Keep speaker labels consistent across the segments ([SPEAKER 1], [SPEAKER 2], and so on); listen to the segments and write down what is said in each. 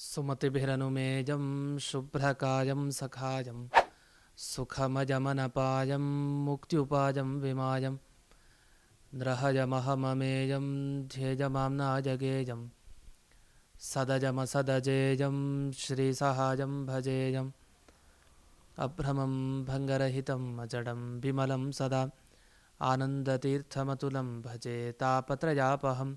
[SPEAKER 1] सुमतिभिरनुमेजं शुभ्रकायं सखायं सुखमजमनपायं मुक्त्युपायं विमायं नृहयमहममेयं ध्येयमाम्नाजगेयं सदजमसदजेयं श्रीसहायं भजेयम् अभ्रमं भङ्गरहितम् अजडं विमलं सदा, आनन्दतीर्थमतुलं भजे तापत्रयापहम्।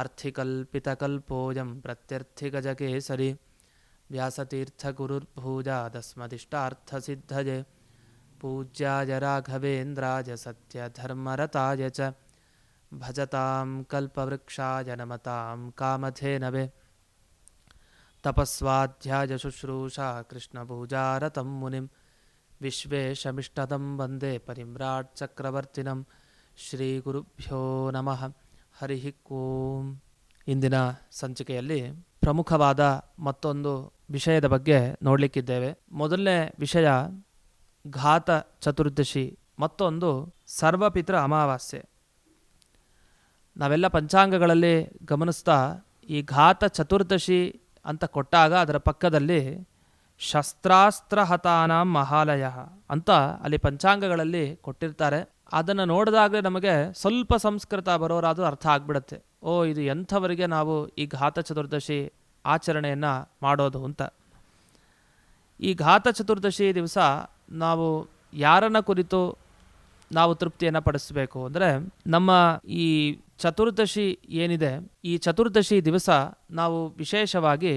[SPEAKER 1] अर्थिकल्पितकल्पोजं प्रत्यर्थिगजकेसरि व्यासतीर्थगुरुर्भूजा तस्मदिष्टार्थसिद्धये पूज्याय राघवेन्द्राय सत्यधर्मरताय च भजतां कल्पवृक्षाय नमतां कामधेनवे तपस्वाध्यायशुश्रूषा कृष्णपूजारतं मुनिं विश्वेशमिष्टदं वंदे परिम्राट्चक्रवर्तिनं श्रीगुरुभ्यो नमः ಹರಿ ಓಂ ಇಂದಿನ ಸಂಚಿಕೆಯಲ್ಲಿ ಪ್ರಮುಖವಾದ ಮತ್ತೊಂದು ವಿಷಯದ ಬಗ್ಗೆ ನೋಡಲಿಕ್ಕಿದ್ದೇವೆ. ಮೊದಲನೇ ವಿಷಯ ಘಾತ ಚತುರ್ದಶಿ, ಮತ್ತೊಂದು ಸರ್ವಪಿತೃ ಅಮಾವಾಸ್ಯೆ. ನಾವೆಲ್ಲ ಪಂಚಾಂಗಗಳಲ್ಲಿ ಗಮನಿಸ್ತಾ ಈ ಘಾತ ಚತುರ್ದಶಿ ಅಂತ ಕೊಟ್ಟಾಗ ಅದರ ಪಕ್ಕದಲ್ಲಿ ಶಸ್ತ್ರಾಸ್ತ್ರಹತಾನಾಂ ಮಹಾಲಯ ಅಂತ ಅಲ್ಲಿ ಪಂಚಾಂಗಗಳಲ್ಲಿ ಕೊಟ್ಟಿರ್ತಾರೆ. ಅದನ್ನು ನೋಡಿದಾಗ ನಮಗೆ ಸ್ವಲ್ಪ ಸಂಸ್ಕೃತ ಬರೋರಾದರೂ ಅರ್ಥ ಆಗ್ಬಿಡುತ್ತೆ. ಓ, ಇದು ಎಂಥವರಿಗೆ ನಾವು ಈ ಘಾತ ಚತುರ್ದಶಿ ಆಚರಣೆಯನ್ನು ಮಾಡೋದು ಅಂತ. ಈ ಘಾತ ಚತುರ್ದಶಿ ದಿವಸ ನಾವು ಯಾರನ್ನ ಕುರಿತು ನಾವು ತೃಪ್ತಿಯನ್ನು ಪಡಿಸಬೇಕು ಅಂದರೆ ನಮ್ಮ ಈ ಚತುರ್ದಶಿ ಏನಿದೆ, ಈ ಚತುರ್ದಶಿ ದಿವಸ ನಾವು ವಿಶೇಷವಾಗಿ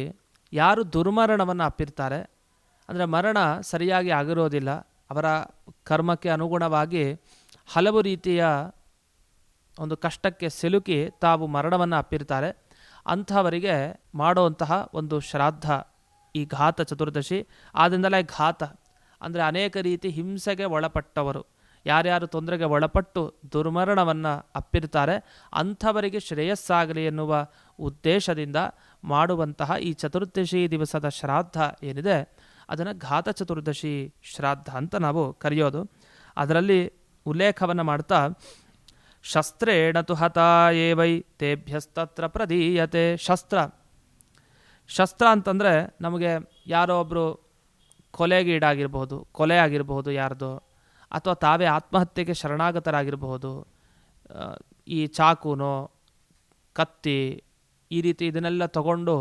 [SPEAKER 1] ಯಾರು ದುರ್ಮರಣವನ್ನು ಅಪ್ಪಿರ್ತಾರೆ, ಅಂದರೆ ಮರಣ ಸರಿಯಾಗಿ ಆಗಿರೋದಿಲ್ಲ, ಅವರ ಕರ್ಮಕ್ಕೆ ಅನುಗುಣವಾಗಿ ಹಲವು ರೀತಿಯ ಒಂದು ಕಷ್ಟಕ್ಕೆ ಸಿಲುಕಿ ತಾವು ಮರಣವನ್ನು ಅಪ್ಪಿರ್ತಾರೆ ಅಂಥವರಿಗೆ ಮಾಡುವಂತಹ ಒಂದು ಶ್ರಾದ್ದ ಈ ಘಾತ ಚತುರ್ದಶಿ. ಆದ್ದರಿಂದಲೇ ಘಾತ ಅಂದರೆ ಅನೇಕ ರೀತಿ ಹಿಂಸೆಗೆ ಒಳಪಟ್ಟವರು. ಯಾರ್ಯಾರು ತೊಂದರೆಗೆ ಒಳಪಟ್ಟು ದುರ್ಮರಣವನ್ನು ಅಪ್ಪಿರ್ತಾರೆ ಅಂಥವರಿಗೆ ಶ್ರೇಯಸ್ಸಾಗಲಿ ಎನ್ನುವ ಉದ್ದೇಶದಿಂದ ಮಾಡುವಂತಹ ಈ ಚತುರ್ದಶಿ ದಿವಸದ ಶ್ರಾದ್ದ ಏನಿದೆ, ಅದನ್ನು ಘಾತ ಚತುರ್ದಶಿ ಶ್ರಾದ್ದ ಅಂತ ನಾವು ಕರೆಯೋದು. ಅದರಲ್ಲಿ ಉಲ್ಲೇಖವನ್ನು ಮಾಡ್ತಾ ಶಸ್ತ್ರೇಣ ತು ಹತಾಯೇ ವೈ ತೇಭ್ಯಸ್ತತ್ರ ಪ್ರದೀಯತೆ. ಶಸ್ತ್ರ. ಶಸ್ತ್ರ ಅಂತಂದರೆ ನಮಗೆ ಯಾರೋ ಒಬ್ಬರು ಕೊಲೆಗೀಡಾಗಿರ್ಬೋದು ಕೊಲೆ ಆಗಿರಬಹುದು ಯಾರ್ದು, ಅಥವಾ ತಾವೇ ಆತ್ಮಹತ್ಯೆಗೆ ಶರಣಾಗತರಾಗಿರಬಹುದು ಈ ಚಾಕುನೋ, ಕತ್ತಿ, ಈ ರೀತಿ ಇದನ್ನೆಲ್ಲ ತಗೊಂಡು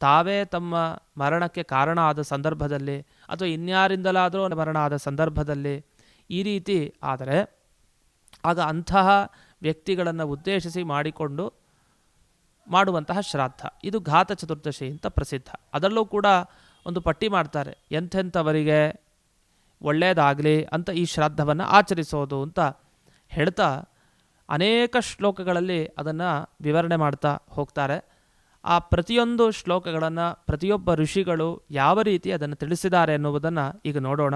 [SPEAKER 1] ತಾವೇ ತಮ್ಮ ಮರಣಕ್ಕೆ ಕಾರಣ ಆದ ಸಂದರ್ಭದಲ್ಲಿ, ಅಥವಾ ಇನ್ಯಾರಿಂದಲಾದರೂ ಮರಣ ಆದ ಸಂದರ್ಭದಲ್ಲಿ ಈ ರೀತಿ ಆದರೆ ಆಗ ಅಂತಹ ವ್ಯಕ್ತಿಗಳನ್ನು ಉದ್ದೇಶಿಸಿ ಮಾಡಿಕೊಂಡು ಮಾಡುವಂತಹ ಶ್ರಾದ್ದ. ಇದು ಘಾತ ಚತುರ್ದಶಿ ಅಂತ ಪ್ರಸಿದ್ಧ. ಅದರಲ್ಲೂ ಕೂಡ ಒಂದು ಪಟ್ಟಿ ಮಾಡ್ತಾರೆ. ಎಂಥೆಂಥವರಿಗೆ ಒಳ್ಳೆಯದಾಗಲಿ ಅಂತ ಈ ಶ್ರಾದ್ದವನ್ನು ಆಚರಿಸೋದು ಅಂತ ಹೇಳ್ತಾ ಅನೇಕ ಶ್ಲೋಕಗಳಲ್ಲಿ ಅದನ್ನು ವಿವರಣೆ ಮಾಡ್ತಾ ಹೋಗ್ತಾರೆ. ಆ ಪ್ರತಿಯೊಂದು ಶ್ಲೋಕಗಳನ್ನು ಪ್ರತಿಯೊಬ್ಬ ಋಷಿಗಳು ಯಾವ ರೀತಿ ಅದನ್ನು ತಿಳಿಸಿದ್ದಾರೆ ಎನ್ನುವುದನ್ನು ಈಗ ನೋಡೋಣ.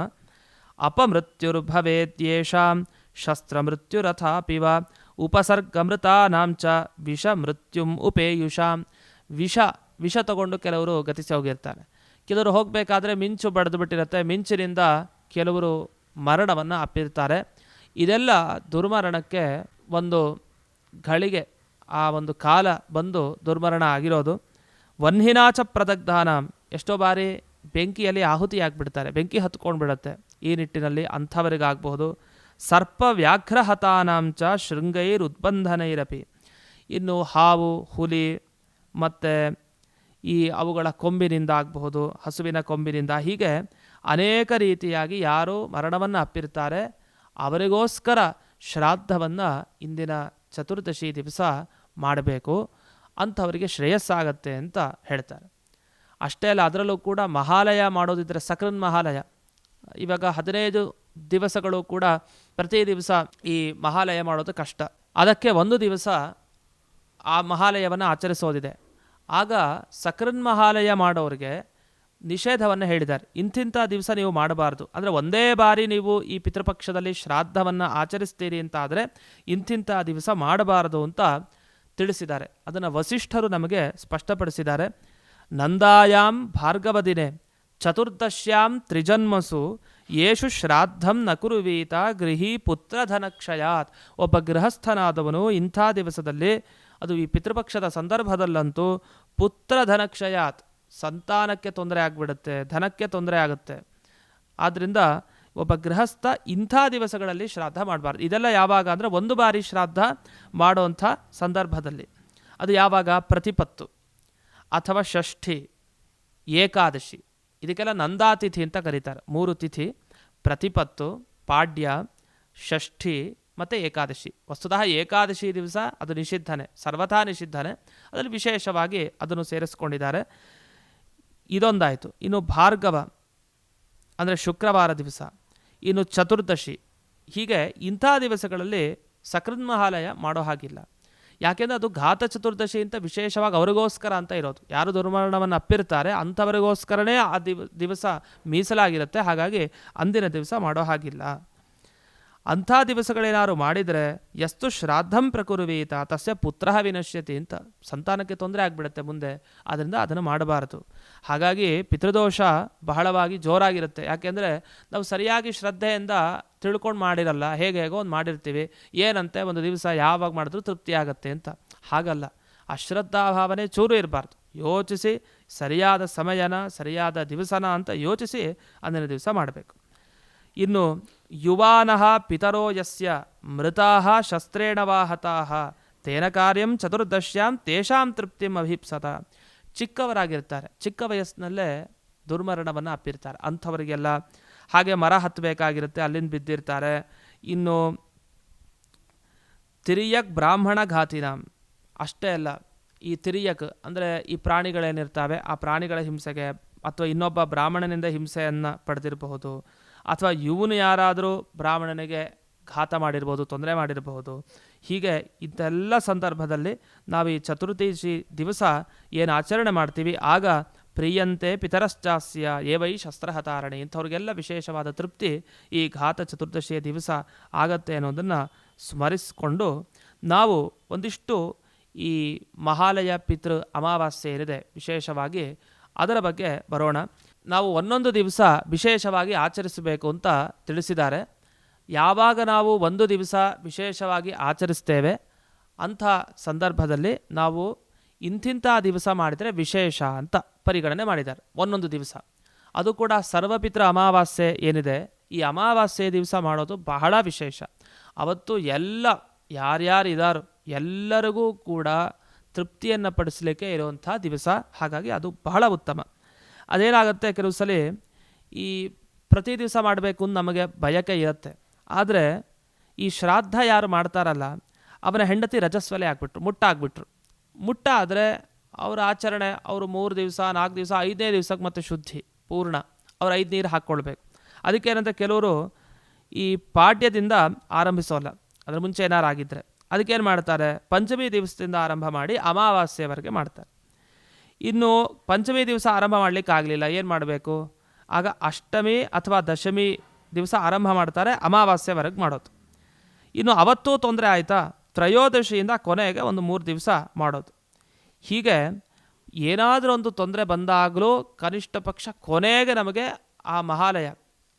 [SPEAKER 1] ಅಪಮೃತ್ಯುರ್ಭವೇದ್ಯೇಷಾಂ ಶಸ್ತ್ರಮೃತ್ಯುರಥಾಪಿ ವ ಉಪಸರ್ಗಮೃತಾನಾಂ ಚ ವಿಷ ಮೃತ್ಯುಂ ಉಪೇಯುಷಾಂ ವಿಷ ವಿಷ ತಗೊಂಡು ಕೆಲವರು ಗತಿಸಿ ಹೋಗಿರ್ತಾರೆ ಕೆಲವರು ಹೋಗಬೇಕಾದ್ರೆ ಮಿಂಚು ಬಡಿದು ಬಿಟ್ಟಿರುತ್ತೆ, ಮಿಂಚಿನಿಂದ ಕೆಲವರು ಮರಣವನ್ನು ಅಪ್ಪಿರ್ತಾರೆ. ಇದೆಲ್ಲ ದುರ್ಮರಣಕ್ಕೆ ಒಂದು ಗಳಿಗೆ ಆ ಒಂದು ಕಾಲ ಬಂದು ದುರ್ಮರಣ ಆಗಿರೋದು. ವನ್ಹಿನಾಚ ಪ್ರದಗ್ಧಾನ, ಎಷ್ಟೋ ಬಾರಿ ಬೆಂಕಿಯಲ್ಲಿ ಆಹುತಿ ಆಗಿಬಿಡ್ತಾರೆ, ಬೆಂಕಿ ಹತ್ಕೊಂಡು ಬಿಡುತ್ತೆ ಈ ನಿಟ್ಟಿನಲ್ಲಿ ಅಂಥವರಿಗಾಗಬಹುದು. ಸರ್ಪ ವ್ಯಾಘ್ರಹತಾನಾಂಚ ಶೃಂಗೈರ್ ಉದ್ಬಂಧನೈರಪಿ. ಇನ್ನು ಹಾವು, ಹುಲಿ ಮತ್ತು ಈ ಅವುಗಳ ಕೊಂಬಿನಿಂದ ಆಗಬಹುದು, ಹಸುವಿನ ಕೊಂಬಿನಿಂದ. ಹೀಗೆ ಅನೇಕ ರೀತಿಯಾಗಿ ಯಾರು ಮರಣವನ್ನು ಅಪ್ಪಿರ್ತಾರೆ. ಅವರಿಗೋಸ್ಕರ ಶ್ರಾದ್ದವನ್ನು ಇಂದಿನ ಚತುರ್ದಶಿ ದಿವಸ ಮಾಡಬೇಕು. ಅಂಥವರಿಗೆ ಶ್ರೇಯಸ್ಸಾಗತ್ತೆ ಅಂತ ಹೇಳ್ತಾರೆ. ಅಷ್ಟೇ ಅಲ್ಲ, ಅದರಲ್ಲೂ ಕೂಡ ಮಹಾಲಯ ಮಾಡೋದಿದ್ರೆ ಸಕ್ರನ್ ಮಹಾಲಯ. ಇವಾಗ ಹದಿನೈದು ದಿವಸಗಳು ಕೂಡ ಪ್ರತಿ ದಿವಸ ಈ ಮಹಾಲಯ ಮಾಡೋದು ಕಷ್ಟ. ಅದಕ್ಕೆ ಒಂದು ದಿವಸ ಆ ಮಹಾಲಯವನ್ನು ಆಚರಿಸೋದಿದೆ. ಆಗ ಸಕ್ರನ್ ಮಹಾಲಯ ಮಾಡೋರಿಗೆ ನಿಷೇಧವನ್ನು ಹೇಳಿದ್ದಾರೆ. ಇಂತಿಂಥ ದಿವಸ ನೀವು ಮಾಡಬಾರ್ದು. ಅಂದರೆ ಒಂದೇ ಬಾರಿ ನೀವು ಈ ಪಿತೃಪಕ್ಷದಲ್ಲಿ ಶ್ರಾದ್ದವನ್ನು ಆಚರಿಸ್ತೀರಿ ಅಂತ ಆದರೆ ಇಂತಿಂಥ ದಿವಸ ಮಾಡಬಾರದು ಅಂತ ತಿಳಿಸಿದ್ದಾರೆ. ಅದನ್ನು ವಸಿಷ್ಠರು ನಮಗೆ ಸ್ಪಷ್ಟಪಡಿಸಿದ್ದಾರೆ. ನಂದಾಯಾಮ್ ಭಾರ್ಗವ ದಿನೆ ಚತುರ್ದಶ್ಯಾಂ ತ್ರಿಜನ್ಮಸು ಯೇಷು ಶ್ರಾದ್ದಂ ನಕುರುವೀತ ಕುರುವೀತ ಗೃಹಿ ಪುತ್ರಧನಕ್ಷಯಾತ್ ಒಬ್ಬ ಗೃಹಸ್ಥನಾದವನು ಇಂಥ ದಿವಸದಲ್ಲಿ, ಅದು ಈ ಪಿತೃಪಕ್ಷದ ಸಂದರ್ಭದಲ್ಲಂತೂ ಪುತ್ರಧನಕ್ಷಯಾತ್, ಸಂತಾನಕ್ಕೆ ತೊಂದರೆ ಆಗಿಬಿಡುತ್ತೆ, ಧನಕ್ಕೆ ತೊಂದರೆ ಆಗುತ್ತೆ. ಆದ್ದರಿಂದ ಒಬ್ಬ ಗೃಹಸ್ಥ ಇಂಥ ದಿವಸಗಳಲ್ಲಿ ಶ್ರಾದ್ದ ಮಾಡಬಾರ್ದು. ಇದೆಲ್ಲ ಯಾವಾಗ ಅಂದರೆ ಒಂದು ಬಾರಿ ಶ್ರಾದ್ದ ಮಾಡೋಂಥ ಸಂದರ್ಭದಲ್ಲಿ. ಅದು ಯಾವಾಗ? ಪ್ರತಿಪತ್ತು. ಅಥವಾ ಷಷ್ಠಿ, ಏಕಾದಶಿ, ಇದಕ್ಕೆಲ್ಲ ನಂದಾತಿಥಿ ಅಂತ ಕರೀತಾರೆ. ಮೂರು ತಿಥಿ, ಪ್ರತಿಪತ್ತು, ಪಾಡ್ಯ, ಷಷ್ಠಿ ಮತ್ತು ಏಕಾದಶಿ. ವಸ್ತುತಃ ಏಕಾದಶಿ ದಿವಸ ಅದು ನಿಷಿದ್ಧನೆ, ಸರ್ವಥಾ ನಿಷಿದ್ಧನೆ. ಅದರಲ್ಲಿ ವಿಶೇಷವಾಗಿ ಅದನ್ನು ಸೇರಿಸ್ಕೊಂಡಿದ್ದಾರೆ. ಇದೊಂದಾಯಿತು. ಇನ್ನು ಭಾರ್ಗವ ಅಂದರೆ ಶುಕ್ರವಾರ ದಿವಸ, ಇನ್ನು ಚತುರ್ದಶಿ. ಹೀಗೆ ಇಂಥ ದಿವಸಗಳಲ್ಲಿ ಸಕೃನ್ಮಹಾಲಯ ಮಾಡೋ ಹಾಗಿಲ್ಲ. ಯಾಕೆಂದರೆ ಅದು ಘಾತ ಚತುರ್ದಶಿ ಅಂತ ವಿಶೇಷವಾಗಿ ಅವರಿಗೋಸ್ಕರ ಅಂತ ಇರೋದು. ಯಾರು ದುರ್ಮರಣವನ್ನು ಅಪ್ಪಿರ್ತಾರೆ ಅಂಥವರಿಗೋಸ್ಕರನೇ ಆ ದಿವ, ದಿವಸ ಮೀಸಲಾಗಿರುತ್ತೆ. ಹಾಗಾಗಿ ಅಂದಿನ ದಿವಸ ಮಾಡೋ ಹಾಗಿಲ್ಲ. ಅಂಥ ದಿವಸಗಳೇನಾರು ಮಾಡಿದರೆ ಎಷ್ಟು ಶ್ರಾದ್ದಂ ಪ್ರಕುರುವೀತ, ತಸ್ಯ ಪುತ್ರ ವಿನಶ್ಯತಿ ಅಂತ ಸಂತಾನಕ್ಕೆ ತೊಂದರೆ ಆಗಿಬಿಡುತ್ತೆ ಮುಂದೆ ಆದ್ದರಿಂದ ಅದನ್ನು ಮಾಡಬಾರದು. ಹಾಗಾಗಿ ಪಿತೃದೋಷ ಬಹಳವಾಗಿ ಜೋರಾಗಿರುತ್ತೆ. ಯಾಕೆಂದರೆ ನಾವು ಸರಿಯಾಗಿ ಶ್ರದ್ಧೆಯಿಂದ ತಿಳ್ಕೊಂಡು ಮಾಡಿರಲ್ಲ, ಹೇಗೆ ಹೇಗೋ ಒಂದು ಮಾಡಿರ್ತೀವಿ, ಏನಂತೆ ಒಂದು ದಿವಸ ಯಾವಾಗ ಮಾಡಿದ್ರೂ ತೃಪ್ತಿ ಆಗುತ್ತೆ ಅಂತ. ಹಾಗಲ್ಲ. ಅಶ್ರದ್ಧಾ ಭಾವನೆ ಚೂರು ಇರಬಾರ್ದು. ಯೋಚಿಸಿ, ಸರಿಯಾದ ಸಮಯನ, ಸರಿಯಾದ ದಿವಸನ ಅಂತ ಯೋಚಿಸಿ ಅಂದಿನ ದಿವಸ ಮಾಡಬೇಕು. ಇನ್ನು ಯುವಾನಃ ಪಿತರೋ ಯಸ್ಯ, ಮೃತಾಃ ಶಸ್ತ್ರೇಣ ವಾಹತಾಹ ತೇನ ಕಾರ್ಯಂ ಚತುರ್ದಶ್ಯಾಂ ತೇಷಾಂ ತೃಪ್ತಿಂ ಅಭೀಪ್ಸತ. ಚಿಕ್ಕವರಾಗಿರ್ತಾರೆ, ಚಿಕ್ಕ ವಯಸ್ಸಿನಲ್ಲೇ ದುರ್ಮರಣವನ್ನು ಅಪ್ಪಿರ್ತಾರೆ, ಅಂಥವರಿಗೆಲ್ಲ ಹಾಗೆ ಮರ ಹತ್ತಬೇಕಾಗಿರುತ್ತೆ, ಅಲ್ಲಿಂದ ಬಿದ್ದಿರ್ತಾರೆ. ಇನ್ನು ತಿರಿಯಕ್ ಬ್ರಾಹ್ಮಣ ಅಷ್ಟೇ ಅಲ್ಲ, ಈ ತಿರಿಯಕ್ ಅಂದರೆ ಈ ಪ್ರಾಣಿಗಳೇನಿರ್ತಾವೆ, ಆ ಪ್ರಾಣಿಗಳ ಹಿಂಸೆಗೆ ಅಥವಾ ಇನ್ನೊಬ್ಬ ಬ್ರಾಹ್ಮಣನಿಂದ ಹಿಂಸೆಯನ್ನು ಪಡೆದಿರಬಹುದು. ಅಥವಾ ಇವನು ಯಾರಾದರೂ ಬ್ರಾಹ್ಮಣನಿಗೆ ಘಾತ ಮಾಡಿರ್ಬೋದು, ತೊಂದರೆ ಮಾಡಿರಬಹುದು ಹೀಗೆ ಇಂಥೆಲ್ಲ ಸಂದರ್ಭದಲ್ಲಿ ನಾವು ಈ ಚತುರ್ದಶಿ ದಿವಸ ಏನು ಆಚರಣೆ ಮಾಡ್ತೀವಿ, ಆಗ ಪ್ರಿಯಂತೆ ಪಿತರಶ್ಚಾಸ್ಯ ಏವೈ ಶಸ್ತ್ರಹತಾರಣೆ ಇಂಥವ್ರಿಗೆಲ್ಲ ವಿಶೇಷವಾದ ತೃಪ್ತಿ ಈ ಘಾತ ಚತುರ್ದಶಿಯ ದಿವಸ ಆಗತ್ತೆ ಅನ್ನೋದನ್ನು ಸ್ಮರಿಸಿಕೊಂಡು ನಾವು ಒಂದಿಷ್ಟು ಈ ಮಹಾಲಯ ಪಿತೃ ಅಮಾವಾಸ್ಯೆ ಏನಿದೆ, ವಿಶೇಷವಾಗಿ ಅದರ ಬಗ್ಗೆ ಬರೋಣ. ನಾವು ಒಂದೊಂದು ದಿವಸ ವಿಶೇಷವಾಗಿ ಆಚರಿಸಬೇಕು ಅಂತ ತಿಳಿಸಿದ್ದಾರೆ. ಯಾವಾಗ ನಾವು ಒಂದು ದಿವಸ ವಿಶೇಷವಾಗಿ ಆಚರಿಸ್ತೇವೆ ಅಂಥ ಸಂದರ್ಭದಲ್ಲಿ ನಾವು ಇಂತಿಂಥ ದಿವಸ ಮಾಡಿದರೆ ವಿಶೇಷ ಅಂತ ಪರಿಗಣನೆ ಮಾಡಿದ್ದಾರೆ. ಒಂದೊಂದು ದಿವಸ. ಅದು ಕೂಡ ಸರ್ವಪಿತ್ರ ಅಮಾವಾಸ್ಯೆ ಏನಿದೆ, ಈ ಅಮಾವಾಸ್ಯೆ ದಿವಸ ಮಾಡೋದು ಬಹಳ ವಿಶೇಷ. ಅವತ್ತು ಎಲ್ಲ, ಯಾರ್ಯಾರು ಇದ್ದಾರೋ ಎಲ್ಲರಿಗೂ ಕೂಡ ತೃಪ್ತಿಯನ್ನು ಪಡಿಸಲಿಕ್ಕೆ ಇರುವಂಥ ದಿವಸ. ಹಾಗಾಗಿ ಅದು ಬಹಳ ಉತ್ತಮ. ಅದೇನಾಗುತ್ತೆ ಕೆಲವು ಸಲ ಈ ಪ್ರತಿ ದಿವಸ ಮಾಡಬೇಕು ಅಂತ ನಮಗೆ ಬಯಕೆ ಇರುತ್ತೆ. ಆದರೆ ಈ ಶ್ರಾದ್ದ ಯಾರು ಮಾಡ್ತಾರಲ್ಲ, ಅವನ ಹೆಂಡತಿ ರಜಸ್ವಲೆ ಹಾಕ್ಬಿಟ್ರು ಮುಟ್ಟ ಮುಟ್ಟಾದರೆ ಅವರ ಆಚರಣೆ, ಅವರು ಮೂರು ದಿವಸ, ನಾಲ್ಕು ದಿವಸ, ಐದನೇ ದಿವಸಕ್ಕೆ ಮತ್ತೆ ಶುದ್ಧಿ, ಪೂರ್ಣ. ಅವ್ರು ಐದು ನೀರು ಹಾಕ್ಕೊಳ್ಬೇಕು. ಅದಕ್ಕೇನಂತ ಕೆಲವರು ಈ ಪಾಡ್ಯದಿಂದ ಆರಂಭಿಸೋಲ್ಲ. ಅದ್ರ ಮುಂಚೆ ಏನಾರು ಆಗಿದ್ದರೆ ಅದಕ್ಕೇನು ಮಾಡ್ತಾರೆ? ಪಂಚಮಿ ದಿವಸದಿಂದ ಆರಂಭ ಮಾಡಿ ಅಮಾವಾಸ್ಯವರೆಗೆ ಮಾಡ್ತಾರೆ. ಇನ್ನು ಪಂಚಮಿ ದಿವಸ ಆರಂಭ ಮಾಡಲಿಕ್ಕೆ ಆಗಲಿಲ್ಲ. ಏನು ಮಾಡಬೇಕು? ಆಗ ಅಷ್ಟಮಿ ಅಥವಾ ದಶಮಿ ದಿವಸ ಆರಂಭ ಮಾಡ್ತಾರೆ ಅಮಾವಾಸ್ಯೆವರೆಗೆ ಮಾಡೋದು. ಇನ್ನು ಅವತ್ತೂ ತೊಂದರೆ ಆಯಿತಾ? ತ್ರಯೋದಶಿಯಿಂದ ಕೊನೆಗೆ ಒಂದು ಮೂರು ದಿವಸ ಮಾಡೋದು. ಹೀಗೆ ಏನಾದರೂ ಒಂದು ತೊಂದರೆ ಬಂದಾಗಲೂ ಕನಿಷ್ಠ ಪಕ್ಷ ಕೊನೆಗೆ ನಮಗೆ ಆ ಮಹಾಲಯ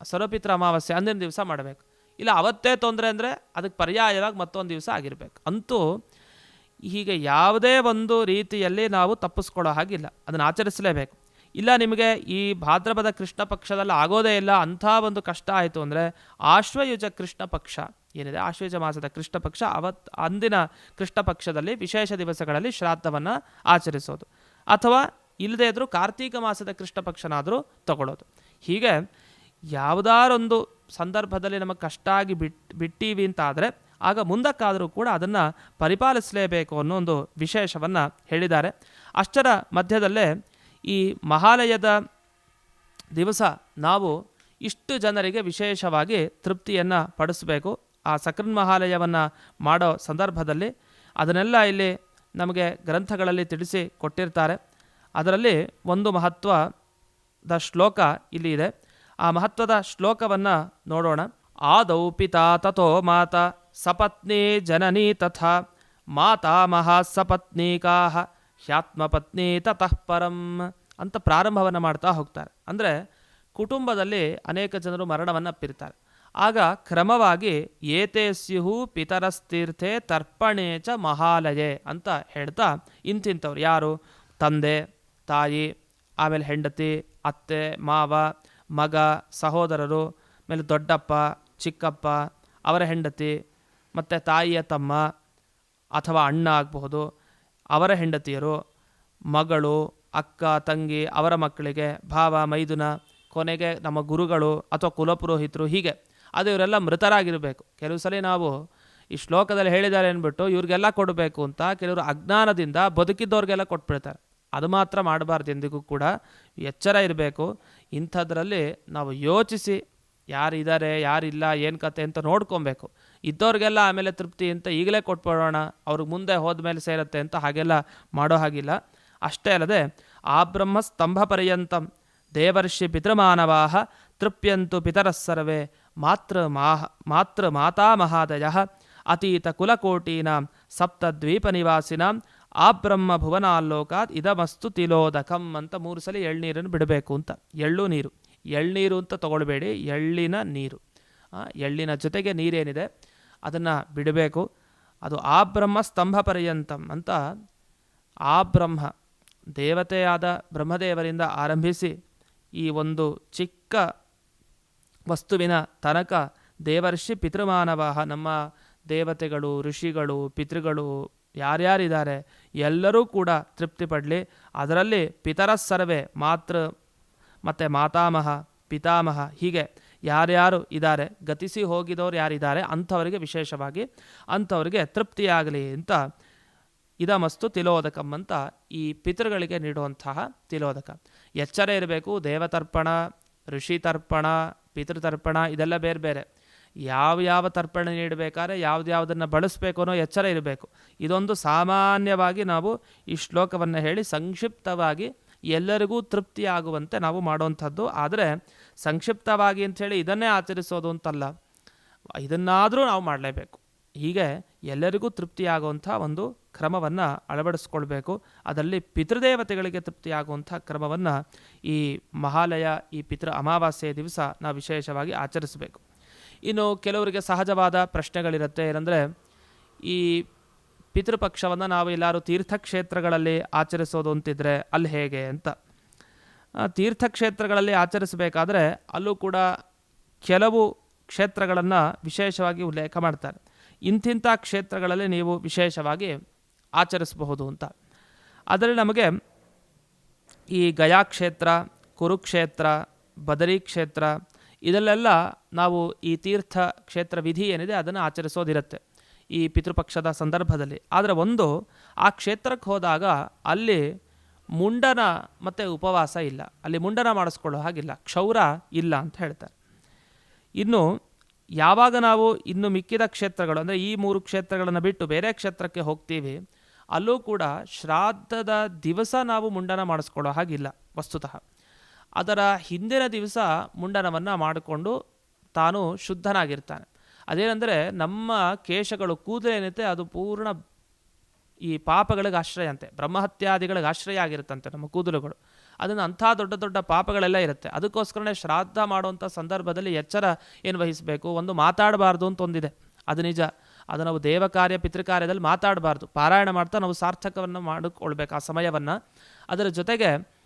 [SPEAKER 1] ಸರ್ವಪಿತ್ರ ಅಮಾವಾಸ್ಯೆ ಅಂದಿನ ದಿವಸ ಮಾಡಬೇಕು. ಇಲ್ಲ, ಅವತ್ತೇ ತೊಂದರೆ ಅಂದರೆ ಅದಕ್ಕೆ ಪರ್ಯಾಯವಾಗಿ ಮತ್ತೊಂದು ದಿವಸ ಆಗಿರಬೇಕು. ಅಂತೂ ಹೀಗೆ ಯಾವುದೇ ಒಂದು ರೀತಿಯಲ್ಲಿ ನಾವು ತಪ್ಪಿಸ್ಕೊಳ್ಳೋ ಹಾಗಿಲ್ಲ. ಅದನ್ನು ಆಚರಿಸಲೇಬೇಕು. ಇಲ್ಲ ನಿಮಗೆ ಈ ಭಾದ್ರಪದ ಕೃಷ್ಣ ಪಕ್ಷದಲ್ಲಿ ಆಗೋದೇ ಇಲ್ಲ, ಅಂಥ ಒಂದು ಕಷ್ಟ ಆಯಿತು ಅಂದರೆ ಆಶ್ವಯುಜ ಕೃಷ್ಣ ಪಕ್ಷ ಏನಿದೆ? ಆಶ್ವಯುಜ ಮಾಸದ ಕೃಷ್ಣ ಪಕ್ಷ ಅವತ್ ಅಂದಿನ ಕೃಷ್ಣ ಪಕ್ಷದಲ್ಲಿ ವಿಶೇಷ ದಿವಸಗಳಲ್ಲಿ ಶ್ರಾದ್ದವನ್ನು ಆಚರಿಸೋದು. ಅಥವಾ ಇಲ್ಲದೇ ಇದ್ದರೂ ಕಾರ್ತೀಕ ಮಾಸದ ಕೃಷ್ಣ ಪಕ್ಷನಾದರೂ ತಗೊಳ್ಳೋದು. ಹೀಗೆ ಯಾವುದಾರೊಂದು ಸಂದರ್ಭದಲ್ಲಿ ನಮಗೆ ಕಷ್ಟ ಆಗಿ ಬಿಟ್, ಬಿಟ್ಟೀವಿ ಅಂತ ಆದರೆ ಆಗ ಮುಂದಕ್ಕಾದರೂ ಕೂಡ ಅದನ್ನು ಪರಿಪಾಲಿಸಲೇಬೇಕು ಅನ್ನೋ ಒಂದು ವಿಶೇಷವನ್ನು ಹೇಳಿದ್ದಾರೆ. ಅಷ್ಟರ ಮಧ್ಯದಲ್ಲೇ ಈ ಮಹಾಲಯದ ದಿವಸ ನಾವು ಇಷ್ಟು ಜನರಿಗೆ ವಿಶೇಷವಾಗಿ ತೃಪ್ತಿಯನ್ನು ಪಡಿಸಬೇಕು. ಆ ಸಕ್ರನ್ ಮಹಾಲಯವನ್ನು ಮಾಡೋ ಸಂದರ್ಭದಲ್ಲಿ ಅದನ್ನೆಲ್ಲ ಇಲ್ಲಿ ನಮಗೆ ಗ್ರಂಥಗಳಲ್ಲಿ ತಿಳಿಸಿ ಕೊಟ್ಟಿರ್ತಾರೆ. ಅದರಲ್ಲಿ ಒಂದು ಮಹತ್ವದ ಶ್ಲೋಕ ಇಲ್ಲಿ ಇದೆ. ಆ ಮಹತ್ವದ ಶ್ಲೋಕವನ್ನು ನೋಡೋಣ. ಆದೌ ಪಿತಾ ತಥೋ ಮಾತಾ. ಸಪತ್ನಿ ಜನನಿ ತಥಾ ಮಾತಾಮಹ ಸಪತ್ನೀಕಾ ಹ್ಯಾತ್ಮಪತ್ನಿ ತತಃ ಪರಂ ಅಂತ ಪ್ರಾರಂಭವನ್ನು ಮಾಡ್ತಾ ಹೋಗ್ತಾರೆ. ಅಂದರೆ ಕುಟುಂಬದಲ್ಲಿ ಅನೇಕ ಜನರು ಮರಣವನ್ನು ಅಪ್ಪಿರ್ತಾರೆ. ಆಗ ಕ್ರಮವಾಗಿ ಏತೆ ಸ್ಯುಹು ಪಿತರಸ್ತೀರ್ಥೆ ತರ್ಪಣೆ ಚ ಮಹಾಲಯೆ ಅಂತ ಹೇಳ್ತಾ ಇಂತಿಂಥವ್ರು. ಯಾರು? ತಂದೆ, ತಾಯಿ, ಆಮೇಲೆ ಹೆಂಡತಿ, ಅತ್ತೆ, ಮಾವ, ಮಗ, ಸಹೋದರರು, ಆಮೇಲೆ ದೊಡ್ಡಪ್ಪ, ಚಿಕ್ಕಪ್ಪ, ಅವರ ಹೆಂಡತಿ ಮತ್ತು ತಾಯಿಯ ತಮ್ಮ ಅಥವಾ ಅಣ್ಣ ಆಗಬಹುದು, ಅವರ ಹೆಂಡತಿಯರು, ಮಗಳು, ಅಕ್ಕ, ತಂಗಿ, ಅವರ ಮಕ್ಕಳಿಗೆ, ಭಾವ, ಮೈದುನ, ಕೊನೆಗೆ ನಮ್ಮ ಗುರುಗಳು ಅಥವಾ ಕುಲಪುರೋಹಿತರು ಹೀಗೆ. ಅದು ಇವರೆಲ್ಲ ಮೃತರಾಗಿರಬೇಕು. ಕೆಲವು ಸಲ ನಾವು ಈ ಶ್ಲೋಕದಲ್ಲಿ ಹೇಳಿದ್ದಾರೆ ಅಂದ್ಬಿಟ್ಟು ಇವ್ರಿಗೆಲ್ಲ ಕೊಡಬೇಕು ಅಂತ ಕೆಲವರು ಅಜ್ಞಾನದಿಂದ ಬದುಕಿದ್ದವ್ರಿಗೆಲ್ಲ ಕೊಟ್ಬಿಡ್ತಾರೆ. ಅದು ಮಾತ್ರ ಮಾಡಬಾರ್ದು ಎಂದಿಗೂ ಕೂಡ. ಎಚ್ಚರ ಇರಬೇಕು. ಇಂಥದ್ರಲ್ಲಿ ನಾವು ಯೋಚಿಸಿ, ಯಾರಿದ್ದಾರೆ, ಯಾರಿಲ್ಲ, ಏನು ಕತೆ ಅಂತ ನೋಡ್ಕೊಬೇಕು. ಇದ್ದವ್ರಿಗೆಲ್ಲ ಆಮೇಲೆ ತೃಪ್ತಿ ಅಂತ ಈಗಲೇ ಕೊಟ್ಬಿಡೋಣ ಅವ್ರಿಗೆ ಮುಂದೆ ಹೋದ್ಮೇಲೆ ಸೇರುತ್ತೆ ಅಂತ ಹಾಗೆಲ್ಲ ಮಾಡೋ ಹಾಗಿಲ್ಲ. ಅಷ್ಟೇ ಅಲ್ಲದೆ, ಆ ಬ್ರಹ್ಮ ಸ್ತಂಭ ಪರ್ಯಂತಂ, ದೇವರ್ಷಿ ಪಿತೃಮಾನವಾಹ, ತೃಪ್ಯಂತು ಪಿತರಸ್ಸರ್ವೇ ಮಾತೃ ಮಾಹ ಮಾತೃ ಮಾತಾ ಮಹಾದಯ, ಅತೀತ ಕುಲಕೋಟೀನಾಂ, ಸಪ್ತದ್ವೀಪ ನಿವಾಸಿನಾಂ, ಆ ಬ್ರಹ್ಮ ಭುವನಾಲ್ಲೋಕಾತ್ ಇದಮಸ್ತು ತಿಲೋದಕಂ ಅಂತ ಮೂರು ಸಲ ಎಳ್ನೀರನ್ನು ಬಿಡಬೇಕು ಅಂತ. ಎಳ್ಳು ನೀರು. ಎಳ್ನೀರು ಅಂತ ತಗೊಳ್ಬೇಡಿ, ಎಳ್ಳಿನ ನೀರು. ಎಳ್ಳಿನ ಜೊತೆಗೆ ನೀರೇನಿದೆ? ಅದನ್ನು ಬಿಡಬೇಕು. ಅದು ಆ ಬ್ರಹ್ಮ ಸ್ತಂಭ ಪರ್ಯಂತಂ ಅಂತ ಆ ಬ್ರಹ್ಮ, ದೇವತೆಯಾದ ಬ್ರಹ್ಮದೇವರಿಂದ ಆರಂಭಿಸಿ ಈ ಒಂದು ಚಿಕ್ಕ ವಸ್ತುವಿನ ತನಕ ದೇವರ್ಷಿ ಪಿತೃಮಾನವಾಹ, ನಮ್ಮ ದೇವತೆಗಳು, ಋಷಿಗಳು, ಪಿತೃಗಳು ಯಾರ್ಯಾರಿದ್ದಾರೆ ಎಲ್ಲರೂ ಕೂಡ ತೃಪ್ತಿ ಪಡಲಿ. ಅದರಲ್ಲಿ ಪಿತರ ಸರ್ವೆ ಮಾತೃ ಮತ್ತು ಮಾತಾಮಹ, ಪಿತಾಮಹ ಹೀಗೆ ಯಾರ್ಯಾರು ಇದ್ದಾರೆ, ಗತಿಸಿ ಹೋಗಿದವರು ಯಾರಿದ್ದಾರೆ, ಅಂಥವರಿಗೆ ವಿಶೇಷವಾಗಿ ಅಂಥವರಿಗೆ ತೃಪ್ತಿಯಾಗಲಿ ಅಂತ ಇದಮಸ್ತು ತಿಲೋದಕಂ ಅಂತ ಈ ಪಿತೃಗಳಿಗೆ ನೀಡುವಂತಹ ತಿಲೋದಕ. ಎಚ್ಚರ ಇರಬೇಕು, ದೇವತರ್ಪಣ ಋಷಿ ತರ್ಪಣ ಪಿತೃತರ್ಪಣ, ಇದೆಲ್ಲ ಬೇರೆ ಬೇರೆ. ಯಾವ ಯಾವ ತರ್ಪಣ ನೀಡಬೇಕಾದ್ರೆ ಯಾವ್ದ್ಯಾವುದನ್ನು ಬಳಸಬೇಕು ಅನ್ನೋ ಎಚ್ಚರ ಇರಬೇಕು. ಇದೊಂದು ಸಾಮಾನ್ಯವಾಗಿ ನಾವು ಈ ಶ್ಲೋಕವನ್ನು ಹೇಳಿ ಸಂಕ್ಷಿಪ್ತವಾಗಿ ಎಲ್ಲರಿಗೂ ತೃಪ್ತಿಯಾಗುವಂತೆ ನಾವು ಮಾಡುವಂಥದ್ದು. ಆದರೆ ಸಂಕ್ಷಿಪ್ತವಾಗಿ ಅಂಥೇಳಿ ಇದನ್ನೇ ಆಚರಿಸೋದು ಅಂತಲ್ಲ. ಇದನ್ನಾದರೂ ನಾವು ಮಾಡಲೇಬೇಕು. ಹೀಗೆ ಎಲ್ಲರಿಗೂ ತೃಪ್ತಿಯಾಗುವಂಥ ಒಂದು ಕ್ರಮವನ್ನು ಅಳವಡಿಸ್ಕೊಳ್ಬೇಕು. ಅದರಲ್ಲಿ ಪಿತೃದೇವತೆಗಳಿಗೆ ತೃಪ್ತಿಯಾಗುವಂಥ ಕ್ರಮವನ್ನು ಈ ಮಹಾಲಯ, ಈ ಪಿತೃ ಅಮಾವಾಸ್ಯೆಯ ದಿವಸ ನಾವು ವಿಶೇಷವಾಗಿ ಆಚರಿಸಬೇಕು. ಇನ್ನು ಕೆಲವರಿಗೆ ಸಹಜವಾದ ಪ್ರಶ್ನೆಗಳಿರುತ್ತೆ ಏನಂದರೆ ಈ ಪಿತೃಪಕ್ಷವನ್ನು ನಾವು ಎಲ್ಲರೂ ತೀರ್ಥಕ್ಷೇತ್ರಗಳಲ್ಲಿ ಆಚರಿಸೋದು ಅಂತಿದ್ರೆ ಅಲ್ಲಿ ಹೇಗೆ ಅಂತ. ತೀರ್ಥಕ್ಷೇತ್ರಗಳಲ್ಲಿ ಆಚರಿಸಬೇಕಾದ್ರೆ ಅಲ್ಲೂ ಕೂಡ ಕೆಲವು ಕ್ಷೇತ್ರಗಳನ್ನು ವಿಶೇಷವಾಗಿ ಉಲ್ಲೇಖ ಮಾಡ್ತಾರೆ. ಇಂತಿಂಥ ಕ್ಷೇತ್ರಗಳಲ್ಲಿ ನೀವು ವಿಶೇಷವಾಗಿ ಆಚರಿಸಬಹುದು ಅಂತ. ಅದರಲ್ಲಿ ನಮಗೆ ಈ ಗಯಾ ಕ್ಷೇತ್ರ ಕುರುಕ್ಷೇತ್ರ ಬದರಿ ಕ್ಷೇತ್ರ ಇದರಲ್ಲೆಲ್ಲ ನಾವು ಈ ತೀರ್ಥ ಕ್ಷೇತ್ರ ವಿಧಿ ಏನಿದೆ ಅದನ್ನು ಆಚರಿಸೋದಿರುತ್ತೆ. ಈ ಪಿತೃಪಕ್ಷದ ಸಂದರ್ಭದಲ್ಲಿ. ಆದರೆ ಒಂದು, ಆ ಕ್ಷೇತ್ರಕ್ಕೆ ಹೋದಾಗ ಅಲ್ಲಿ ಮುಂಡನ ಮತ್ತು ಉಪವಾಸ ಇಲ್ಲ. ಅಲ್ಲಿ ಮುಂಡನ ಮಾಡಿಸ್ಕೊಳ್ಳೋ ಹಾಗಿಲ್ಲ. ಕ್ಷೌರ ಇಲ್ಲ ಅಂತ ಹೇಳ್ತಾರೆ. ಇನ್ನು ಯಾವಾಗ ನಾವು ಇನ್ನು ಮಿಕ್ಕಿದ ಕ್ಷೇತ್ರಗಳು, ಅಂದರೆ ಈ ಮೂರು ಕ್ಷೇತ್ರಗಳನ್ನು ಬಿಟ್ಟು ಬೇರೆ ಕ್ಷೇತ್ರಕ್ಕೆ ಹೋಗ್ತೀವಿ, ಅಲ್ಲೂ ಕೂಡ ಶ್ರಾದ್ದದ ದಿವಸ ನಾವು ಮುಂಡನ ಮಾಡಿಸ್ಕೊಳ್ಳೋ ಹಾಗಿಲ್ಲ, ವಸ್ತುತಃ. ಅದರ ಹಿಂದಿನ ದಿವಸ ಮುಂಡನವನ್ನು ಮಾಡಿಕೊಂಡು ತಾನು ಶುದ್ಧನಾಗಿರ್ತಾನೆ. ಅದೇನೆಂದರೆ ನಮ್ಮ ಕೇಶಗಳು ಕೂದಲು ಕೂದಲೇನೈತೆ ಅದು ಪೂರ್ಣ ಈ ಪಾಪಗಳಿಗೆ ಆಶ್ರಯ ಅಂತೆ, ಬ್ರಹ್ಮಹತ್ಯಾದಿಗಳಿಗೆ ಆಶ್ರಯ ಆಗಿರುತ್ತಂತೆ ನಮ್ಮ ಕೂದಲುಗಳು. ಅದನ್ನು ಅಂಥ ದೊಡ್ಡ ದೊಡ್ಡ ಪಾಪಗಳೆಲ್ಲ ಇರುತ್ತೆ. ಅದಕ್ಕೋಸ್ಕರನೇ ಶ್ರಾದ್ದ ಮಾಡುವಂಥ ಸಂದರ್ಭದಲ್ಲಿ ಎಚ್ಚರ ಏನು ವಹಿಸಬೇಕು? ಒಂದು ಮಾತಾಡಬಾರ್ದು ಅಂತ ಒಂದಿದೆ. ಅದು ನಿಜ. ಅದು ನಾವು ದೇವ ಕಾರ್ಯ ಪಿತೃಕಾರ್ಯದಲ್ಲಿ ಮಾತಾಡಬಾರ್ದು. ಪಾರಾಯಣ ಮಾಡ್ತಾ ನಾವು ಸಾರ್ಥಕವನ್ನು ಮಾಡಿಕೊಳ್ಬೇಕು ಆ ಸಮಯವನ್ನು. ಅದರ ಜೊತೆಗೆ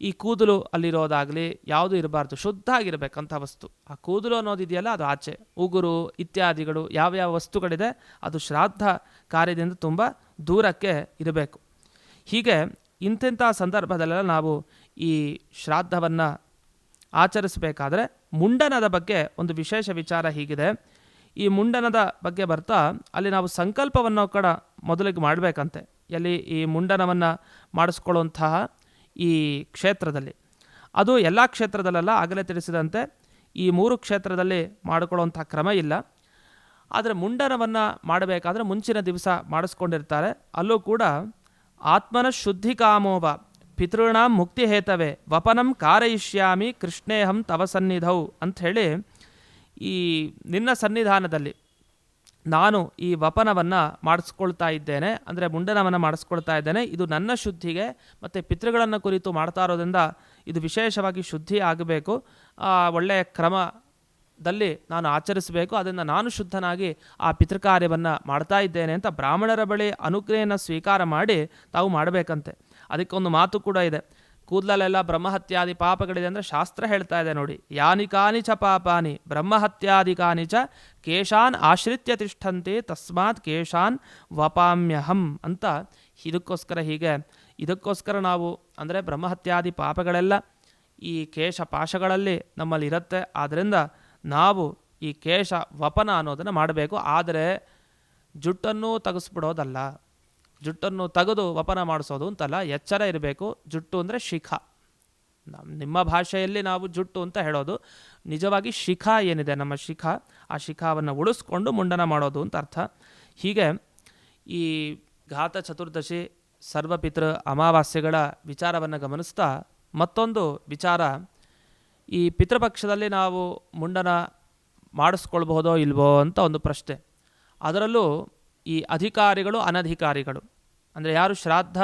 [SPEAKER 1] ಈ ಕೂದಲು ಅಲ್ಲಿರೋದಾಗಲಿ ಯಾವುದು ಇರಬಾರ್ದು ಶುದ್ಧ ಆಗಿರಬೇಕಂಥ ವಸ್ತು. ಆ ಕೂದಲು ಅನ್ನೋದಿದೆಯಲ್ಲ, ಅದು ಆಚೆ. ಉಗುರು, ಇತ್ಯಾದಿಗಳು ಯಾವ್ಯಾವ ವಸ್ತುಗಳಿದೆ, ಅದು ಶ್ರಾದ್ದ ಕಾರ್ಯದಿಂದ ತುಂಬ ದೂರಕ್ಕೆ ಇರಬೇಕು. ಹೀಗೆ ಇಂತಿಂಥ ಸಂದರ್ಭದಲ್ಲೆಲ್ಲ ನಾವು ಈ ಶ್ರಾದ್ದವನ್ನು ಆಚರಿಸಬೇಕಾದ್ರೆ ಮುಂಡನದ ಬಗ್ಗೆ ಒಂದು ವಿಶೇಷ ವಿಚಾರ ಹೀಗಿದೆ. ಈ ಮುಂಡನದ ಬಗ್ಗೆ ಬರ್ತಾ ಅಲ್ಲಿ ನಾವು ಸಂಕಲ್ಪವನ್ನು ಕೂಡ ಮೊದಲಿಗೆ ಮಾಡಬೇಕಂತೆ. ಎಲ್ಲಿ ಈ ಮುಂಡನವನ್ನು ಮಾಡಿಸ್ಕೊಳ್ಳುವಂತಹ ಈ ಕ್ಷೇತ್ರದಲ್ಲಿ. ಅದು ಎಲ್ಲ ಕ್ಷೇತ್ರದಲ್ಲೆಲ್ಲ ಆಗಲೇ ತಿಳಿಸಿದಂತೆ ಈ ಮೂರು ಕ್ಷೇತ್ರದಲ್ಲಿ ಮಾಡಿಕೊಳ್ಳುವಂಥ ಕ್ರಮ ಇಲ್ಲ. ಆದರೆ ಮುಂಡನವನ್ನು ಮಾಡಬೇಕಾದ್ರೆ ಮುಂಚಿನ ದಿವಸ ಮಾಡಿಸ್ಕೊಂಡಿರ್ತಾರೆ. ಅಲ್ಲೂ ಕೂಡ ಆತ್ಮನ ಶುದ್ಧಿ ಕಾಮೋವ, ಪಿತೃಣಾಂ ಮುಕ್ತಿ ಹೇತವೇ, ವಪನಂ ಕಾರಯಿಷ್ಯಾಮಿ ಕೃಷ್ಣೇಹಂ ತವ ಸನ್ನಿಧೌ ಅಂಥೇಳಿ ಈ ನಿನ್ನ ಸನ್ನಿಧಾನದಲ್ಲಿ ನಾನು ಈ ವಪನವನ್ನು ಮಾಡಿಸ್ಕೊಳ್ತಾ ಇದ್ದೇನೆ, ಅಂದರೆ ಮುಂಡನವನ್ನು ಮಾಡಿಸ್ಕೊಳ್ತಾ ಇದ್ದೇನೆ. ಇದು ನನ್ನ ಶುದ್ಧಿಗೆ ಮತ್ತು ಪಿತೃಗಳನ್ನು ಕುರಿತು ಮಾಡ್ತಾ ಇರೋದ್ರಿಂದ ಇದು ವಿಶೇಷವಾಗಿ ಶುದ್ಧಿ ಆಗಬೇಕು. ಒಳ್ಳೆಯ ಕ್ರಮದಲ್ಲಿ ನಾನು ಆಚರಿಸಬೇಕು. ಅದರಿಂದ ನಾನು ಶುದ್ಧನಾಗಿ ಆ ಪಿತೃಕಾರ್ಯವನ್ನು ಮಾಡ್ತಾ ಇದ್ದೇನೆ ಅಂತ ಬ್ರಾಹ್ಮಣರ ಬಳಿ ಅನುಗ್ರಹನ ಸ್ವೀಕಾರ ಮಾಡಿ ತಾವು ಮಾಡಬೇಕಂತೆ. ಅದಕ್ಕೊಂದು ಮಾತು ಕೂಡ ಇದೆ. ಕೂದಲಲ್ಲೆಲ್ಲ ಬ್ರಹ್ಮಹತ್ಯಾದಿ ಪಾಪಗಳಿದೆ ಅಂದರೆ ಶಾಸ್ತ್ರ ಹೇಳ್ತಾ ಇದೆ ನೋಡಿ. ಯಾನಿ ಕಾನಿ ಚ ಪಾಪಾನಿ ಬ್ರಹ್ಮಹತ್ಯಾದಿಕಾನಿ ಚ ಕೇಶಾನ್ ಆಶ್ರಿತ್ಯ ತಿಷ್ಠಂತೆ, ತಸ್ಮಾತ್ ಕೇಶಾನ್ ವಪಾಮ್ಯಹಂ ಅಂತ ಇದಕ್ಕೋಸ್ಕರ ಹೀಗೆ. ಇದಕ್ಕೋಸ್ಕರ ನಾವು ಅಂದರೆ ಬ್ರಹ್ಮಹತ್ಯಾದಿ ಪಾಪಗಳೆಲ್ಲ ಈ ಕೇಶ ಪಾಶಗಳಲ್ಲಿ ನಮ್ಮಲ್ಲಿ ಇರುತ್ತೆ. ಆದ್ದರಿಂದ ನಾವು ಈ ಕೇಶ ವಪನ ಅನ್ನೋದನ್ನು ಮಾಡಬೇಕು. ಆದರೆ ಜುಟ್ಟನ್ನು ತೆಗೆಸ್ಬಿಡೋದಲ್ಲ. ಜುಟ್ಟನ್ನು ತೆಗೆದು ವಪನ ಮಾಡಿಸೋದು ಅಂತಲ್ಲ, ಎಚ್ಚರ ಇರಬೇಕು. ಜುಟ್ಟು ಅಂದರೆ ಶಿಖ. ನಮ್ಮ ನಿಮ್ಮ ಭಾಷೆಯಲ್ಲಿ ನಾವು ಜುಟ್ಟು ಅಂತ ಹೇಳೋದು. ನಿಜವಾಗಿ ಶಿಖ ಏನಿದೆ? ನಮ್ಮ ಶಿಖ, ಆ ಶಿಖಾವನ್ನು ಉಳಿಸ್ಕೊಂಡು ಮುಂಡನ ಮಾಡೋದು ಅಂತ ಅರ್ಥ. ಹೀಗೆ ಈ ಘಾತ ಚತುರ್ದಶಿ, ಸರ್ವಪಿತೃ ಅಮಾವಾಸ್ಯೆಗಳ ವಿಚಾರವನ್ನು ಗಮನಿಸ್ತಾ ಮತ್ತೊಂದು ವಿಚಾರ. ಈ ಪಿತೃಪಕ್ಷದಲ್ಲಿ ನಾವು ಮುಂಡನ ಮಾಡಿಸ್ಕೊಳ್ಬಹುದೋ ಇಲ್ವೋ ಅಂತ ಒಂದು ಪ್ರಶ್ನೆ. ಅದರಲ್ಲೂ ಈ ಅಧಿಕಾರಿಗಳು ಅನಧಿಕಾರಿಗಳು. ಅಂದರೆ ಯಾರು ಶ್ರಾದ್ದ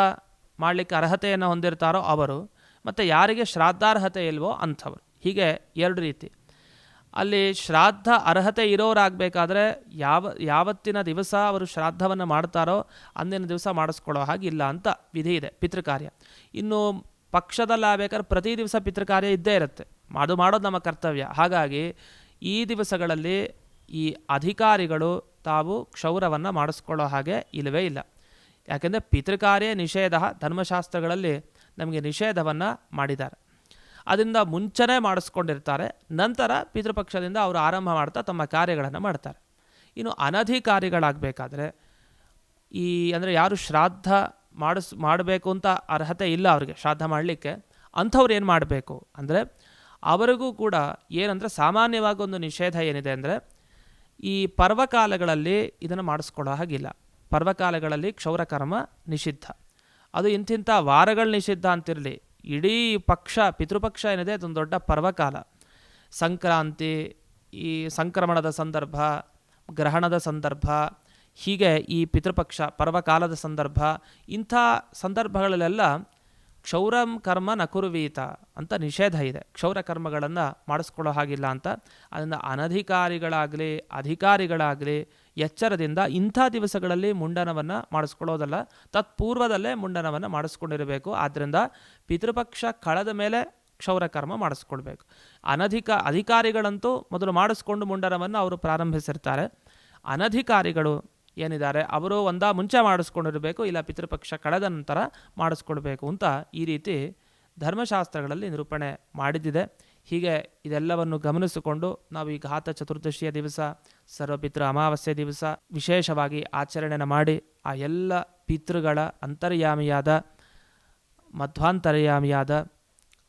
[SPEAKER 1] ಮಾಡಲಿಕ್ಕೆ ಅರ್ಹತೆಯನ್ನು ಹೊಂದಿರ್ತಾರೋ ಅವರು, ಮತ್ತು ಯಾರಿಗೆ ಶ್ರಾದ್ದಾರ್ಹತೆ ಇಲ್ವೋ ಅಂಥವರು. ಹೀಗೆ ಎರಡು ರೀತಿ. ಅಲ್ಲಿ ಶ್ರಾದ್ದ ಅರ್ಹತೆ ಇರೋರಾಗಬೇಕಾದ್ರೆ ಯಾವ, ಯಾವತ್ತಿನ ದಿವಸ ಅವರು ಶ್ರಾದ್ದವನ್ನು ಮಾಡ್ತಾರೋ ಅಂದಿನ ದಿವಸ ಮಾಡಿಸ್ಕೊಳ್ಳೋ ಹಾಗಿಲ್ಲ ಅಂತ ವಿಧಿ ಇದೆ, ಪಿತೃಕಾರ್ಯ. ಇನ್ನು ಪಕ್ಷದಲ್ಲಾಗಬೇಕಾದ್ರೆ ಪ್ರತಿ ದಿವಸ ಪಿತೃಕಾರ್ಯ ಇದ್ದೇ ಇರುತ್ತೆ. ಅದು ಮಾಡೋದು ನಮ್ಮ ಕರ್ತವ್ಯ. ಹಾಗಾಗಿ ಈ ದಿವಸಗಳಲ್ಲಿ ಈ ಅಧಿಕಾರಿಗಳು ತಾವು ಕ್ಷೌರವನ್ನು ಮಾಡಿಸ್ಕೊಳ್ಳೋ ಹಾಗೆ ಇಲ್ಲವೇ ಇಲ್ಲ. ಯಾಕೆಂದರೆ ಪಿತೃಕಾರ್ಯ ನಿಷೇಧ ಧರ್ಮಶಾಸ್ತ್ರಗಳಲ್ಲಿ ನಮಗೆ ನಿಷೇಧವನ್ನು ಮಾಡಿದ್ದಾರೆ. ಅದರಿಂದ ಮುಂಚೆನೇ ಮಾಡಿಸ್ಕೊಂಡಿರ್ತಾರೆ, ನಂತರ ಪಿತೃಪಕ್ಷದಿಂದ ಅವರು ಆರಂಭ ಮಾಡ್ತಾ ತಮ್ಮ ಕಾರ್ಯಗಳನ್ನು ಮಾಡ್ತಾರೆ. ಇನ್ನು ಅನಧಿಕಾರಿಗಳಾಗಬೇಕಾದ್ರೆ ಈ ಅಂದರೆ ಯಾರು ಶ್ರಾದ್ದ ಮಾಡಿಸ್, ಮಾಡಬೇಕು ಅಂತ ಅರ್ಹತೆ ಇಲ್ಲ ಅವರಿಗೆ ಶ್ರಾದ್ದ ಮಾಡಲಿಕ್ಕೆ. ಅಂಥವ್ರು ಏನು ಮಾಡಬೇಕು ಅಂದರೆ ಅವರಿಗೂ ಕೂಡ ಏನಂದರೆ ಸಾಮಾನ್ಯವಾಗಿ ಒಂದು ನಿಷೇಧ ಏನಿದೆ ಅಂದರೆ ಈ ಪರ್ವಕಾಲಗಳಲ್ಲಿ ಇದನ್ನು ಮಾಡಿಸ್ಕೊಳ್ಳೋ ಹಾಗಿಲ್ಲ. ಪರ್ವಕಾಲಗಳಲ್ಲಿ ಕ್ಷೌರಕರ್ಮ ನಿಷಿದ್ಧ. ಅದು ಇಂತಿಂಥ ವಾರಗಳು ನಿಷಿದ್ಧ ಅಂತಿರಲಿ. ಇಡೀ ಪಕ್ಷ, ಪಿತೃಪಕ್ಷ ಏನಿದೆ ಅದೊಂದು ದೊಡ್ಡ ಪರ್ವಕಾಲ. ಸಂಕ್ರಾಂತಿ, ಈ ಸಂಕ್ರಮಣದ ಸಂದರ್ಭ, ಗ್ರಹಣದ ಸಂದರ್ಭ, ಹೀಗೆ ಈ ಪಿತೃಪಕ್ಷ ಪರ್ವಕಾಲದ ಸಂದರ್ಭ ಇಂಥ ಸಂದರ್ಭಗಳಲ್ಲೆಲ್ಲ ಕ್ಷೌರಂ ಕರ್ಮ ನಕುರುವೀತ ಅಂತ ನಿಷೇಧ ಇದೆ. ಕ್ಷೌರ ಕರ್ಮಗಳನ್ನು ಮಾಡಿಸ್ಕೊಳ್ಳೋ ಹಾಗಿಲ್ಲ ಅಂತ. ಅದನ್ನು ಅನಧಿಕಾರಿಗಳಾಗಲಿ, ಅಧಿಕಾರಿಗಳಾಗಲಿ ಎಚ್ಚರದಿಂದ ಇಂಥ ದಿವಸಗಳಲ್ಲಿ ಮುಂಡನವನ್ನು ಮಾಡಿಸ್ಕೊಳ್ಳೋದಲ್ಲ. ತತ್ಪೂರ್ವದಲ್ಲೇ ಮುಂಡನವನ್ನು ಮಾಡಿಸ್ಕೊಂಡಿರಬೇಕು. ಆದ್ದರಿಂದ ಪಿತೃಪಕ್ಷ ಕಳೆದ ಮೇಲೆ ಕ್ಷೌರ ಕರ್ಮ ಮಾಡಿಸ್ಕೊಳ್ಬೇಕು. ಅನಧಿಕ, ಅಧಿಕಾರಿಗಳಂತೂ ಮೊದಲು ಮಾಡಿಸ್ಕೊಂಡು ಮುಂಡನವನ್ನು ಅವರು ಪ್ರಾರಂಭಿಸಿರ್ತಾರೆ. ಅನಧಿಕಾರಿಗಳು ಏನಿದ್ದಾರೆ, ಅವರು ಒಂದ ಮುಂಚೆ ಮಾಡಿಸ್ಕೊಂಡಿರಬೇಕು, ಇಲ್ಲ ಪಿತೃಪಕ್ಷ ಕಳೆದ ನಂತರ ಮಾಡಿಸ್ಕೊಳ್ಬೇಕು ಅಂತ ಈ ರೀತಿ ಧರ್ಮಶಾಸ್ತ್ರಗಳಲ್ಲಿ ನಿರೂಪಣೆ ಮಾಡಿದ್ದಿದೆ. ಹೀಗೆ ಇದೆಲ್ಲವನ್ನು ಗಮನಿಸಿಕೊಂಡು ನಾವು ಈ ಘಾತ ಚತುರ್ದಶಿಯ ದಿವಸ ಸರ್ವಪಿತೃ ಅಮಾವಾಸ್ಯೆ ದಿವಸ ವಿಶೇಷವಾಗಿ ಆಚರಣೆನ ಮಾಡಿ, ಆ ಎಲ್ಲ ಪಿತೃಗಳ ಅಂತರ್ಯಾಮಿಯಾದ, ಮಧ್ವಾಂತರ್ಯಾಮಿಯಾದ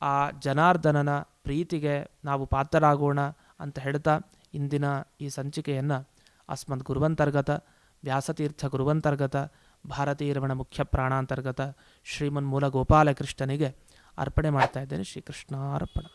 [SPEAKER 1] ಆ ಜನಾರ್ದನನ ಪ್ರೀತಿಗೆ ನಾವು ಪಾತ್ರರಾಗೋಣ ಅಂತ ಹೇಳ್ತಾ ಇಂದಿನ ಈ ಸಂಚಿಕೆಯನ್ನು ಅಸ್ಮದ್ ಗುರುವಂತರ್ಗತ ವ್ಯಾಸತೀರ್ಥ ಗುರುವಂತರ್ಗತ ಭಾರತೀರ್ವಣ ಮುಖ್ಯ ಪ್ರಾಣಾಂತರ್ಗತ ಶ್ರೀಮನ್ಮೂಲ ಗೋಪಾಲಕೃಷ್ಣನಿಗೆ ಅರ್ಪಣೆ ಮಾಡ್ತಾ ಇದ್ದೇನೆ. ಶ್ರೀಕೃಷ್ಣ ಅರ್ಪಣ